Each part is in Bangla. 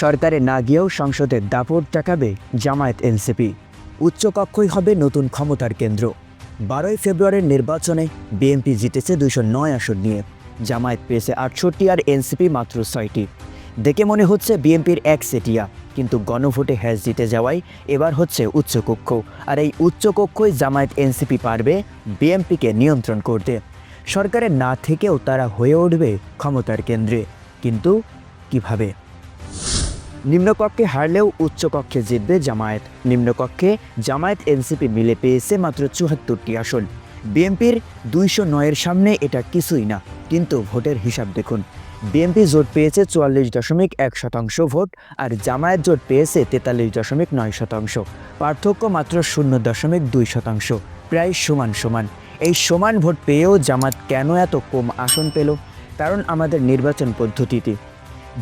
সরকারে না গিয়েও সংসদের দাপট টাকাবে জামায়াত এনসিপি। উচ্চকক্ষই হবে নতুন ক্ষমতার কেন্দ্র। বারোই ফেব্রুয়ারির নির্বাচনে বিএনপি জিতেছে দুশো নয় আসন নিয়ে। জামায়াত পেয়েছে আটষট্টি আর এনসিপি মাত্র ছয়টি। দেখে মনে হচ্ছে বিএনপির এক সেটিয়া, কিন্তু গণভোটে হ্যাজ জিতে যাওয়ায় এবার হচ্ছে উচ্চকক্ষ। আর এই উচ্চকক্ষই জামায়াত এনসিপি পারবে বিএনপিকে নিয়ন্ত্রণ করতে। সরকারের না থেকেও তারা হয়ে উঠবে ক্ষমতার কেন্দ্রে। কিন্তু কীভাবে? নিম্নকক্ষে হারলেও উচ্চকক্ষে জিতবে জামায়াত। নিম্নকক্ষে জামায়াত এনসিপি মিলে পেয়েছে মাত্র চুয়াত্তরটি আসন। বিএনপির দুইশো নয়ের সামনে এটা কিছুই না, কিন্তু ভোটের হিসাব দেখুন। বিএনপি জোট পেয়েছে চুয়াল্লিশ দশমিক এক শতাংশ ভোট আর জামায়াত জোট পেয়েছে তেতাল্লিশ দশমিক নয় শতাংশ। পার্থক্য মাত্র শূন্য দশমিক দুই শতাংশ, প্রায় সমান সমান। এই সমান ভোট পেয়েও জামাত কেন এত কম আসন পেল? কারণ আমাদের নির্বাচন পদ্ধতিতে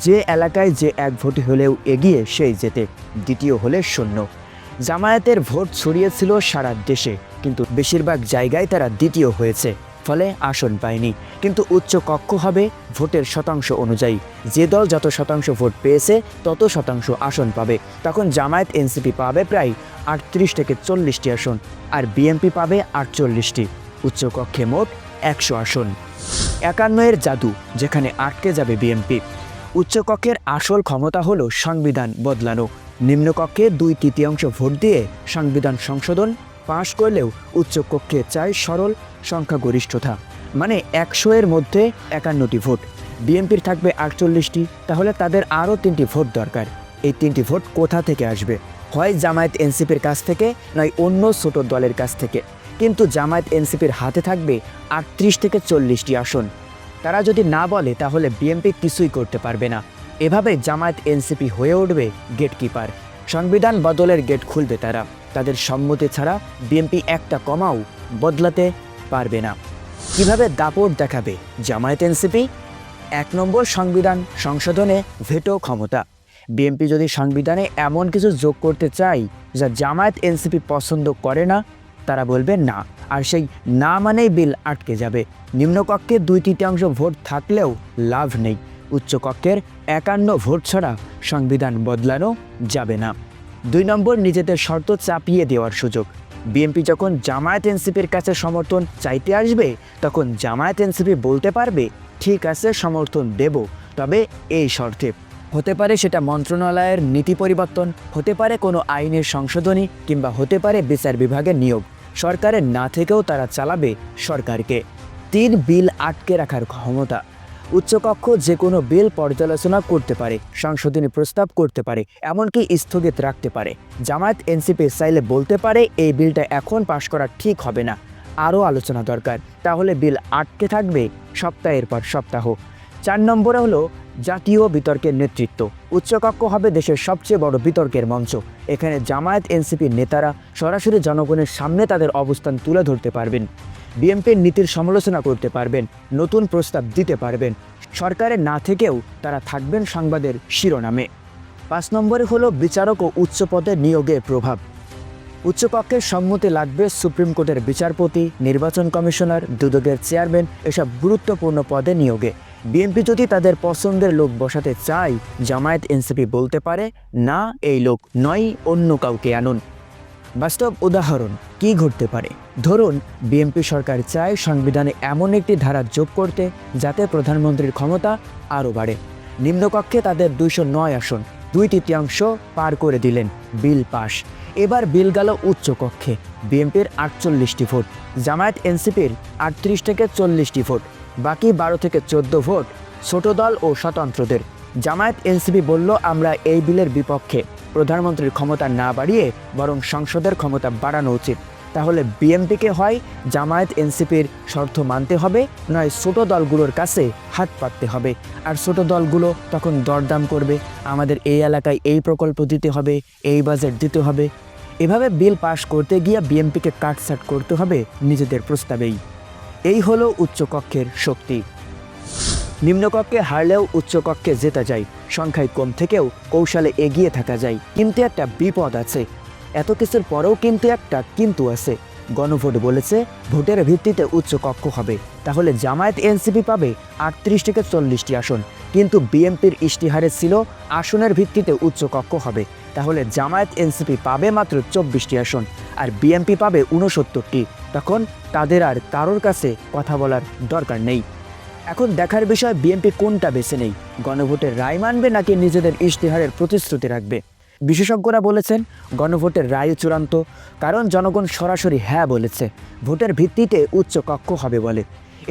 যে এলাকায় যে এক ভোট হলেও এগিয়ে সেই যেতে দ্বিতীয় হলে শূন্য। জামায়াতের ভোট ছড়িয়েছিল সারা দেশে, কিন্তু বেশিরভাগ জায়গায় তারা দ্বিতীয় হয়েছে, ফলে আসন পায়নি। কিন্তু উচ্চ কক্ষ হবে ভোটের শতাংশ অনুযায়ী। যে দল যত শতাংশ ভোট পেয়েছে, তত শতাংশ আসন পাবে। তখন জামায়াত এনসিপি পাবে প্রায় আটত্রিশ থেকে চল্লিশটি আসন, আর বিএনপি পাবে আটচল্লিশটি। উচ্চকক্ষে মোট একশো আসন। একান্নয়ের জাদু, যেখানে আটকে যাবে বিএনপি। উচ্চকক্ষের আসল ক্ষমতা হলো সংবিধান বদলানো। নিম্নকক্ষে দুই তৃতীয়াংশ ভোট দিয়ে সংবিধান সংশোধন পাশ করলেও উচ্চকক্ষে চাই সরল সংখ্যাগরিষ্ঠতা মানে একশো এর মধ্যে একান্নটি ভোট। বিএনপির থাকবে আটচল্লিশটি, তাহলে তাদের আরও তিনটি ভোট দরকার। এই তিনটি ভোট কোথা থেকে আসবে? হয় জামায়াত এনসিপির কাছ থেকে, নয় অন্য ছোট দলের কাছ থেকে। কিন্তু জামায়াত এনসিপির হাতে থাকবে আটত্রিশ থেকে চল্লিশটি আসন। তারা যদি না বলে, তাহলে বিএনপি কিছুই করতে পারবে না। এভাবে জামায়াত এনসিপি হয়ে উঠবে গেটকিপার সংবিধান বদলের গেট খুলবে তারা। তাদের সম্মতি ছাড়া বিএনপি একটা কমাও বদলাতে পারবে না। কীভাবে দাপট দেখাবে জামায়াত এনসিপি? এক নম্বর, সংবিধান সংশোধনে ভেটো ক্ষমতা। বিএনপি যদি সংবিধানে এমন কিছু যোগ করতে চাই যা জামায়াত এনসিপি পছন্দ করে না তারা বলবে না। আর সেই না মানেই বিল আটকে যাবে। নিম্নকক্ষে দুই তৃতীয়াংশ ভোট থাকলেও লাভ নেই। উচ্চকক্ষের একান্ন ভোট ছাড়া সংবিধান বদলানো যাবে না। দুই নম্বর, নিজেদের শর্ত চাপিয়ে দেওয়ার সুযোগ। বিএনপি যখন জামায়াত এনসিপির কাছে সমর্থন চাইতে আসবে, তখন জামায়াত এনসিপি বলতে পারবে, ঠিক আছে, সমর্থন দেব। তবে এই শর্তে হতে পারে সেটা মন্ত্রণালয়ের নীতি পরিবর্তন, হতে পারে কোনো আইনের সংশোধনী কিংবা হতে পারে বিচার বিভাগের নিয়োগ। সরকারের না থেকেও তারা চালাবে সরকারকে। তিন বিল আটকে রাখার ক্ষমতা। উচ্চকক্ষ যে কোনো বিল পর্যালোচনা করতে পারে, সংশোধনী প্রস্তাব করতে পারে, এমনকি স্থগিত রাখতে পারে। জামায়াত এনসিপি চাইলে বলতে পারে, এই বিলটা এখন পাশ করা ঠিক হবে না। আরও আলোচনা দরকার। তাহলে বিল আটকে থাকবে সপ্তাহের পর সপ্তাহ। চার নম্বরে হলো জাতীয় বিতর্কের নেতৃত্ব। উচ্চকক্ষ হবে দেশের সবচেয়ে বড় বিতর্কের মঞ্চ। এখানে জামায়াত, এনসিপির নেতারা সরাসরি জনগণের সামনে তাদের অবস্থান তুলে ধরতে পারবেন। বিএনপির নীতির সমালোচনা করতে পারবেন, নতুন প্রস্তাব দিতে পারবেন। সরকারের না থেকেও তারা থাকবেন সংবাদের শিরোনামে। পাঁচ নম্বরে হলো বিচারক ও উচ্চ পদে নিয়োগের প্রভাব। উচ্চকক্ষের সম্মতি লাগবে সুপ্রিম কোর্টের বিচারপতি, নির্বাচন কমিশনার, দুদকের চেয়ারম্যান এসব গুরুত্বপূর্ণ পদে নিয়োগে। বিএনপি যদি তাদের পছন্দের লোক বসাতে চায়, জামায়াত এনসিপি বলতে পারে, না, এই লোক নয়, অন্য কাউকে আনুন। বাস্তব উদাহরণ, কি ঘটতে পারে? ধরুন, বিএনপি সরকার চায় সংবিধানে এমন একটি ধারা যোগ করতে, যাতে প্রধানমন্ত্রীর ক্ষমতা আরও বাড়ে। নিম্নকক্ষে তাদের দুইশো নয় আসন, দুই তৃতীয়াংশ পার করে দিলেন, বিল পাশ এবার বিল গেল উচ্চকক্ষে বিএনপির আটচল্লিশটি ভোট, জামায়াত এনসিপির আটত্রিশ থেকে চল্লিশটি ভোট। বাকি বারো থেকে চোদ্দ ভোট ছোট দল ও স্বতন্ত্রদের। জামায়াত এনসিপি বলল, আমরা এই বিলের বিপক্ষে প্রধানমন্ত্রীর ক্ষমতা না বাড়িয়ে বরং সংসদের ক্ষমতা বাড়ানো উচিত। তাহলে বিএনপিকে হয় জামায়াত এনসিপির শর্ত মানতে হবে, নয় ছোট দলগুলোর কাছে হাত পাততে হবে। আর ছোট দলগুলো তখন দরদাম করবে। আমাদের এই এলাকায় এই প্রকল্প দিতে হবে, এই বাজেট দিতে হবে। এভাবে বিল পাশ করতে গিয়ে বিএনপিকে কাটছাট করতে হবে নিজেদের প্রস্তাবেই। এই হলো উচ্চকক্ষের শক্তি। নিম্নকক্ষে হারলেও উচ্চকক্ষে জেতা যায়, সংখ্যায় কম থেকেও কৌশলে এগিয়ে থাকা যায়। কিন্তু একটা বিপদ আছে। এত কিছুর পরেও কিন্তু একটা কিন্তু আছে। গণভোট বলেছে ভোটের ভিত্তিতে উচ্চকক্ষ হবে। তাহলে জামায়াত এনসিপি পাবে আটত্রিশ থেকে চল্লিশটি আসন। কিন্তু বিএনপির ইশতিহারে ছিল, আসনের ভিত্তিতে উচ্চ কক্ষ হবে। তাহলে জামায়াত এনসিপি পাবে মাত্র চব্বিশটি আসন, আর বিএনপি পাবে উনসত্তরটি তখন তাদের আর কারোর কাছে কথা বলার দরকার নেই। এখন দেখার বিষয়, বিএনপি কোনটা বেছে নেই? গণভোটের রায় মানবে নাকি নিজেদের ইশতেহারের প্রতিশ্রুতি রাখবে? বিশেষজ্ঞরা বলেছেন, গণভোটের রায় চূড়ান্ত, কারণ জনগণ সরাসরি হ্যাঁ বলেছে, ভোটের ভিত্তিতে উচ্চ কক্ষ হবে বলে।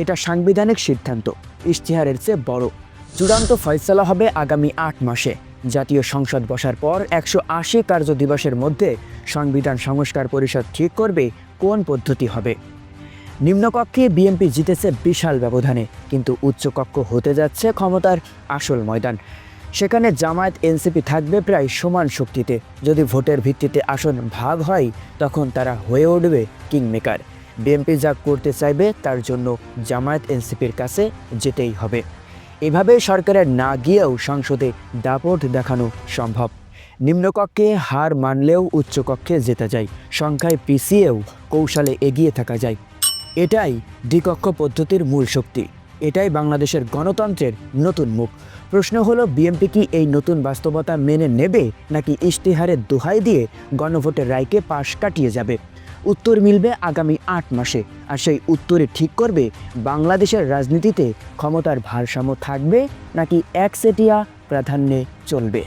এটা সাংবিধানিক সিদ্ধান্ত, ইশতেহারের চেয়ে বড়। চূড়ান্ত ফয়সলা হবে আগামী আট মাসে। জাতীয় সংসদ বসার পর একশো আশি কার্য দিবসের মধ্যে সংবিধান সংস্কার পরিষদ ঠিক করবে কোন পদ্ধতি হবে। নিম্নকক্ষে বিএনপি জিতেছে বিশাল ব্যবধানে, কিন্তু উচ্চকক্ষ হতে যাচ্ছে ক্ষমতার আসল ময়দান। সেখানে জামায়াত এনসিপি থাকবে প্রায় সমান শক্তিতে। যদি ভোটের ভিত্তিতে আসন ভাগ হয়, তখন তারা হয়ে উঠবে কিংমেকার। বিএনপি যা করতে চাইবে, তার জন্য জামায়াত এনসিপির কাছে যেতেই হবে। এভাবে সরকারের না গিয়েও সংসদে দাপট দেখানো সম্ভব। নিম্নকক্ষে হার মানলেও উচ্চকক্ষে যেতে যায়, সংখ্যায় পিছিয়েও কৌশলে এগিয়ে থাকা যায়। এটাই দ্বিকক্ষ পদ্ধতির মূল শক্তি। এটাই বাংলাদেশের গণতন্ত্রের নতুন মুখ। প্রশ্ন হলো, বিএনপি কি এই নতুন বাস্তবতা মেনে নেবে, নাকি ইশতেহারের দোহাই দিয়ে গণভোটের রায়কে পাশ কাটিয়ে যাবে? উত্তর মিলবে আগামী আট মাসে। আর সেই উত্তরে ঠিক করবে, বাংলাদেশের রাজনীতিতে ক্ষমতার ভারসাম্য থাকবে নাকি একসেটিয়া প্রাধান্যে চলবে।